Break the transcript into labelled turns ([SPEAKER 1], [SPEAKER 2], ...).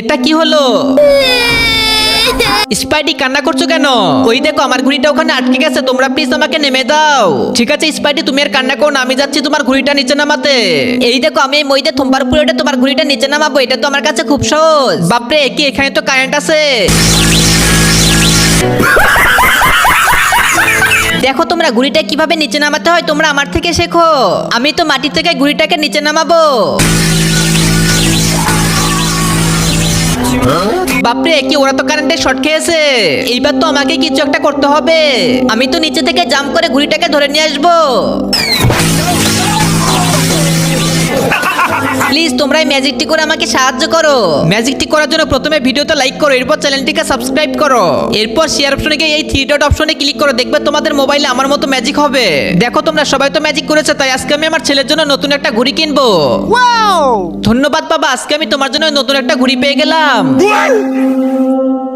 [SPEAKER 1] এটা কি হলো? স্পাইডি, কান্না করছ কেন? ওই দেখো, আমার ঘুড়িটা ওখানে আটকে গেছে। তোমরা প্লিজ আমাকে নেমে দাও। ঠিক আছে, স্পাইডি, তুমি আর কান্না করো না, আমি যাচ্ছি তোমার ঘুড়িটা নিচে নামাতে। এই দেখো, আমি এই মইতে থম্বার উপরে উঠে তোমার ঘুড়িটা নিচে নামাবো। এটা তো আমার কাছে খুব সহজ। বাপরে, কি, এখানে তো কারেন্ট আছে? দেখো তোমরা, ঘুড়িটা কীভাবে নিচে নামাতে হয়, তোমরা আমার থেকে শেখো। আমি তো মাটি থেকে ঘুড়িটাকে নিচে নামাবো। বাপরে, কি ওরা তো কারেন্টে শর্ট খেয়েছে? এইবার তো আমাকে কিছু একটা করতে হবে। আমি তো নিচে থেকে জাম্প করে ঘুড়িটাকে ধরে নিয়ে আসব। প্লিজ তোমরা এই ম্যাজিকটি করে আমাকে সাহায্য করো। ম্যাজিকটি করার জন্য প্রথমে ভিডিওতে লাইক করো এরপর চ্যানেলটিকে সাবস্ক্রাইব করো। এরপর শেয়ার অপশনে গিয়ে এই থ্রি ডট অপশনে ক্লিক করো দেখবে তোমাদের মোবাইলে আমার মতো ম্যাজিক হবে। দেখো তোমরা সবাই তো ম্যাজিক করেছে তাই আজকে আমি আমার ছেলের জন্য নতুন একটা ঘুড়ি কিনবো। ধন্যবাদ বাবা আজকে আমি তোমার জন্য নতুন একটা ঘুড়ি পেয়ে গেলাম।